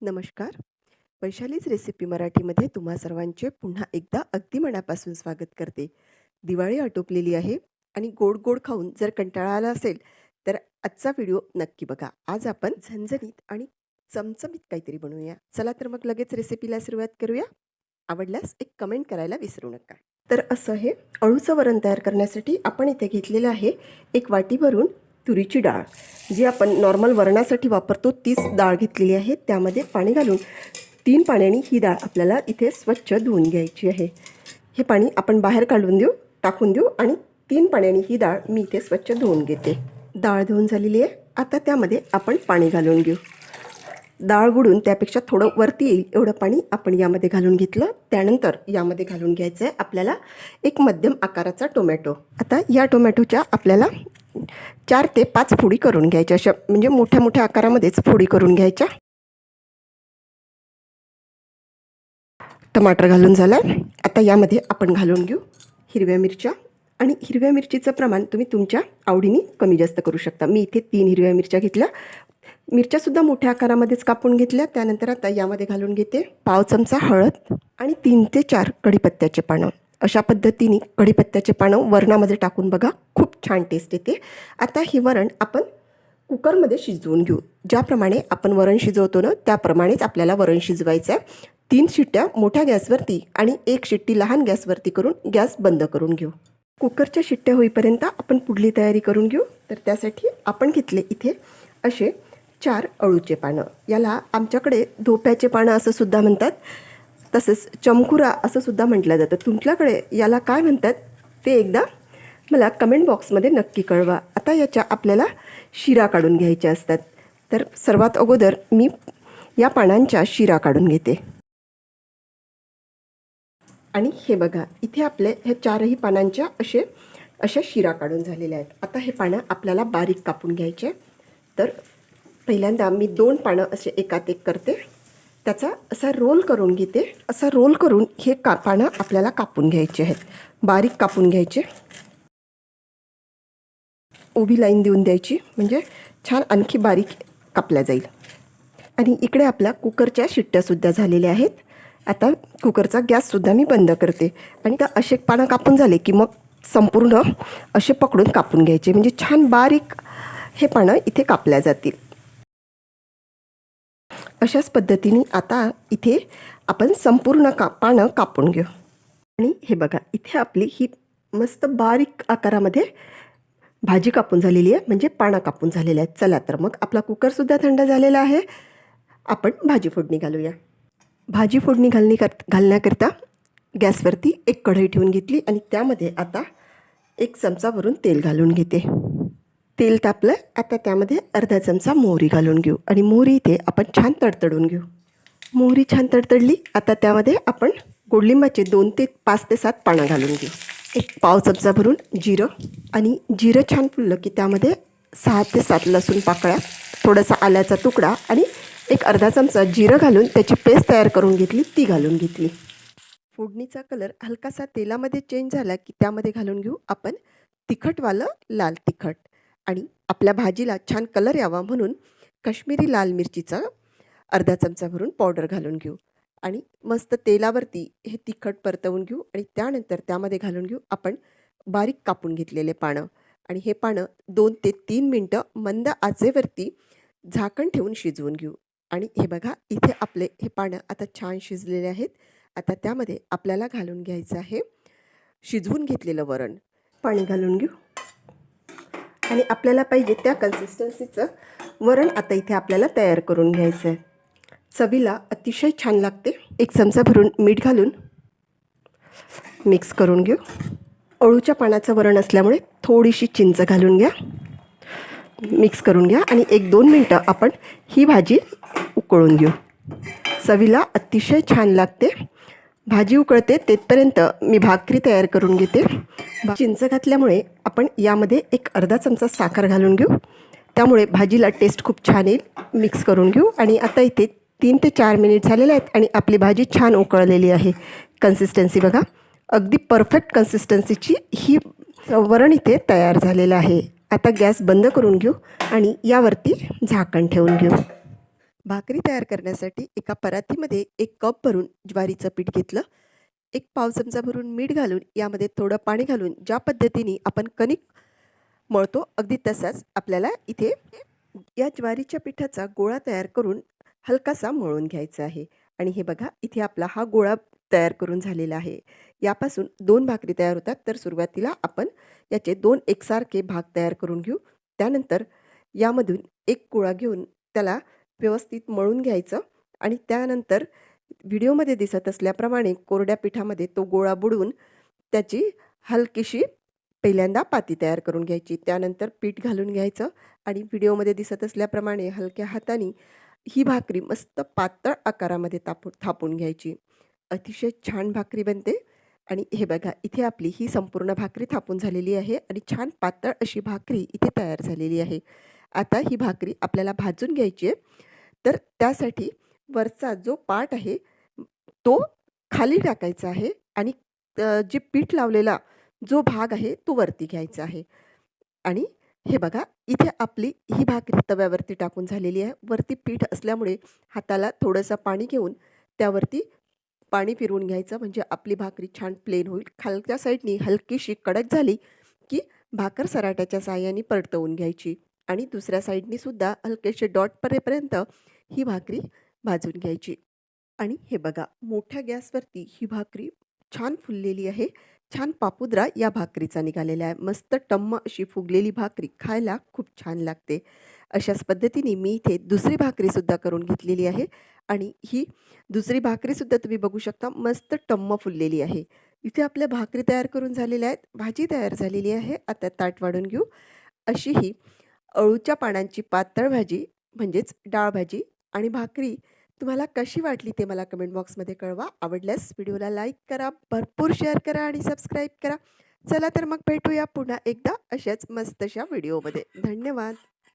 नमस्कार. वैशालीच रेसिपी मराठीमध्ये तुम्हा सर्वांचे पुन्हा एकदा अगदी मनापासून स्वागत करते. दिवाळी आटोपलेली आहे आणि गोड-गोड खाऊन जर कंटाळा आला असेल, तर आजचा व्हिडिओ नक्की बघा. आज आपण झणझणीत आणि चमचमीत काहीतरी बनवूया. चला तर मग लगेच रेसिपीला सुरुवात करूया. आवडल्यास एक कमेंट करायला विसरू नका. तर असं हे अळूचं वरण तयार करण्यासाठी आपण इथे घेतलेलं आहे एक वाटी भरून तुरीची डाळ. जी आपण नॉर्मल वरणासाठी वापरतो तीच डाळ घेतलेली आहे. त्यामध्ये पाणी घालून तीन पाण्याने ही डाळ आपल्याला इथे स्वच्छ धुवून घ्यायची आहे. हे पाणी आपण बाहेर काढून देऊ, टाकून देऊ आणि तीन पाण्याने ही डाळ मी इथे स्वच्छ धुवून घेते. डाळ धुवून झालेली आहे. आता त्यामध्ये आपण पाणी घालून घेऊ. डाळ बुडून त्यापेक्षा थोडं वरती येईल एवढं पाणी आपण यामध्ये घालून घेतलं. त्यानंतर यामध्ये घालून घ्यायचं आहे आपल्याला एक मध्यम आकाराचा टोमॅटो. आता या टोमॅटोच्या आपल्याला चार ते पाच फोडी करून घ्यायच्या. अशा म्हणजे मोठ्या-मोठ्या आकारामध्येच फोडी करून घ्यायच्या. टमाटर घालून झालं. आता यामध्ये आपण घालून घेऊ हिरव्या मिरच्या आणि हिरव्या मिरचीचं प्रमाण तुम्ही तुमच्या आवडीने कमी जास्त करू शकता. मी इथे तीन हिरव्या मिरच्या घेतल्या. मिरच्यासुद्धा मोठ्या आकारामध्येच कापून घेतल्या. त्यानंतर आता यामध्ये घालून घेते पाव चमचा हळद आणि तीन ते चार कढीपत्त्याचे पानं. अशा पद्धतीने कढीपत्त्याचे पानं वरणामध्ये टाकून बघा खूप छान टेस्ट येते. आता हे वरण आपण कुकरमध्ये शिजवून घेऊ. ज्याप्रमाणे आपण वरण शिजवतो ना त्याप्रमाणेच आपल्याला वरण शिजवायचं आहे. तीन शिट्ट्या मोठ्या गॅसवरती आणि एक शिट्टी लहान गॅसवरती करून गॅस बंद करून घेऊ. कुकरच्या शिट्ट्या होईपर्यंत आपण पुढली तयारी करून घेऊ. तर त्यासाठी आपण घेतले इथे असे चार अळूचे पानं. याला आमच्याकडे धोप्याचे पानं असं सुद्धा म्हणतात. तसेच चमकुरा असं सुद्धा म्हटलं जातं. तुमच्याकडे याला काय म्हणतात ते एकदा मला कमेंट बॉक्समध्ये नक्की कळवा. आता याच्या आपल्याला शिरा काढून घ्यायच्या असतात. तर सर्वात अगोदर मी या पानांच्या शिरा काढून घेते. आणि हे बघा इथे आपले हे चारही पानांच्या असे अशा शिरा काढून झालेल्या आहेत. आता हे पानं आपल्याला बारीक कापून घ्यायचे. तर पहिल्यांदा मी दोन पानं असे एकात एक करते. त्याचा असा रोल करून घेते. असा रोल करून हे का पानं आपल्याला कापून घ्यायचे आहेत. बारीक कापून घ्यायचे. उभी लाईन देऊन द्यायची म्हणजे छान आणखी बारीक कापल्या जाईल. आणि इकडे आपल्या कुकरच्या शिट्ट्यासुद्धा झालेल्या आहेत. आता कुकरचा गॅससुद्धा मी बंद करते आणि त्या असे पानं कापून झाले की मग संपूर्ण असे पकडून कापून घ्यायचे म्हणजे छान बारीक हे पानं इथे कापल्या जातील. अशाच पद्धतीने आता इथे आपण संपूर्ण का पानं कापून घेऊ. आणि हे बघा इथे आपली ही मस्त बारीक आकारामध्ये भाजी कापून झालेली आहे म्हणजे पानं कापून झालेले आहेत. चला तर मग आपला कुकरसुद्धा थंड झालेला आहे. आपण भाजी फोडणी घालूया. भाजी फोडणी घालणी कर घालण्याकरिता गॅसवरती एक कढई ठेवून घेतली आणि त्यामध्ये आता एक चमचा भरून तेल घालून घेते. तेल तापलं. आता त्यामध्ये अर्धा चमचा मोहरी घालून घेऊ आणि मोहरी इथे आपण छान तडतडून घेऊ. मोहरी छान तडतडली. आता त्यामध्ये आपण गोडलिंबाचे दोन ते पाच ते सात पानं घालून घेऊ. एक पाव चमचा भरून जिरं आणि जिरं छान फुललं की त्यामध्ये सहा ते सात लसूण पाकळ्या, थोडासा आल्याचा तुकडा आणि एक अर्धा चमचा जिरं घालून त्याची पेस्ट तयार करून घेतली ती घालून घेतली. फोडणीचा कलर हलकासा तेलामध्ये चेंज झाला की त्यामध्ये घालून घेऊ आपण तिखटवालं लाल तिखट आणि आपल्या भाजीला छान कलर यावा म्हणून काश्मीरी लाल मिरचीचा अर्धा चमचा भरून पावडर घालून घेऊ. आणि मस्त तेलावरती हे तिखट परतवून घेऊ आणि त्यानंतर त्यामध्ये घालून घेऊ आपण बारीक कापून घेतलेले पानं आणि हे पानं दोन ते तीन मिनटं मंद आचेवरती झाकण ठेवून शिजवून घेऊ. आणि हे बघा इथे आपले हे पानं आता छान शिजलेले आहेत. आता त्यामध्ये आपल्याला घालून घ्यायचं आहे शिजवून घेतलेलं वरण. पाणी घालून घेऊ. आणि आपल्याला पाहिजे त्या कन्सिस्टन्सीचं वरण आता इथे आपल्याला तयार करून घ्यायचं आहे. चवीला अतिशय छान लागते. एक चमचा भरून मीठ घालून मिक्स करून घेऊ. अळूच्या पानाचं वरण असल्यामुळे थोडीशी चिंच घालून घ्या. मिक्स करून घ्या आणि एक दोन मिनटं आपण ही भाजी उकळून घेऊ. चवीला अतिशय छान लागते. भाजी उकळते तेथपर्यंत मी भाकरी तयार करून घेते. चिंच घातल्यामुळे आपण यामध्ये एक अर्धा चमचा साखर घालून घेऊ. त्यामुळे भाजीला टेस्ट खूप छान येईल. मिक्स करून घेऊ आणि आता इथे तीन ते चार मिनिट झालेले आहेत आणि आपली भाजी छान उकळलेली आहे. कन्सिस्टन्सी बघा. अगदी परफेक्ट कन्सिस्टन्सीची ही वरण इथे तयार झालेलं आहे. आता गॅस बंद करून घेऊ आणि यावरती झाकण ठेवून घेऊ. भाकरी तयार करण्यासाठी एका परातीमध्ये एक कप भरून ज्वारीचं पीठ घेतलं. एक पाव चमचा भरून मीठ घालून यामध्ये थोडं पाणी घालून ज्या पद्धतीने आपण कणिक मळतो अगदी तसाच आपल्याला इथे या ज्वारीच्या पिठाचा गोळा तयार करून हलकासा मळून घ्यायचा आहे. आणि हे बघा इथे आपला हा गोळा तयार करून झालेला आहे. यापासून दोन भाकरी तयार होतात तर सुरुवातीला आपण याचे दोन एकसारखे भाग तयार करून घेऊ. त्यानंतर यामधून एक गोळा घेऊन त्याला व्यवस्थित मळून घ्यायचं आणि त्यानंतर व्हिडिओमध्ये दिसत असल्याप्रमाणे कोरड्या पिठामध्ये तो गोळा बुडवून त्याची हलकीशी पहिल्यांदा पाती तयार करून घ्यायची. त्यानंतर पीठ घालून घ्यायचं आणि व्हिडिओमध्ये दिसत असल्याप्रमाणे हलक्या हाताने ही भाकरी मस्त पातळ आकारामध्ये तापून थापून घ्यायची. अतिशय छान भाकरी बनते आणि हे बघा इथे आपली ही संपूर्ण भाकरी थापून झालेली आहे आणि छान पातळ अशी भाकरी इथे तयार झालेली आहे. आता ही भाकरी आपल्याला भाजून घ्यायची आहे. तर त्यासाठी वरचा जो पाट आहे तो खाली टाकायचा आहे आणि जे पीठ लावलेला जो भाग आहे तो वरती घ्यायचा आहे. आणि हे बघा इथे आपली ही भाकरी तव्यावरती टाकून झालेली आहे. वरती पीठ असल्यामुळे हाताला थोडंसं पाणी घेऊन त्यावरती पाणी फिरवून घ्यायचं. म्हणजे आपली भाकरी छान प्लेन होईल. खालच्या साईडनी हलकीशी कडक झाली की भाकर सराट्याच्या साहाय्याने परतवून घ्यायची. आणि दुसऱ्या साईडनी सुद्धा हलकेसे डॉट परेपर्यंत ही भाकरी भाजून घ्यायची. आणि हे बघा मोठ्या गॅसवरती ही भाकरी छान फुललेली आहे. छान पापुद्रा या भाकरीचा निघालेला आहे. मस्त टम्म अशी फुगलेली भाकरी खायला खूप छान लागते. अशाच पद्धतीने मी इथे दुसरी भाकरीसुद्धा करून घेतलेली आहे. आणि ही दुसरी भाकरीसुद्धा तुम्ही बघू शकता मस्त टम्म फुललेली आहे. इथे आपल्या भाकरी तयार करून झालेल्या आहेत. भाजी तयार झालेली आहे. आता ताट वाढून घेऊ. अशी ही अळूच्या पानांची पातळ भाजी म्हणजेच डाळ भाजी आणि भाकरी तुम्हाला कशी वाटली ते मला कमेंट बॉक्समध्ये कळवा. आवडल्यास व्हिडिओला लाईक करा भरपूर शेअर करा आणि सबस्क्राईब करा. चला तर मग भेटूया पुन्हा एकदा अशाच मस्तशा व्हिडिओमध्ये. धन्यवाद.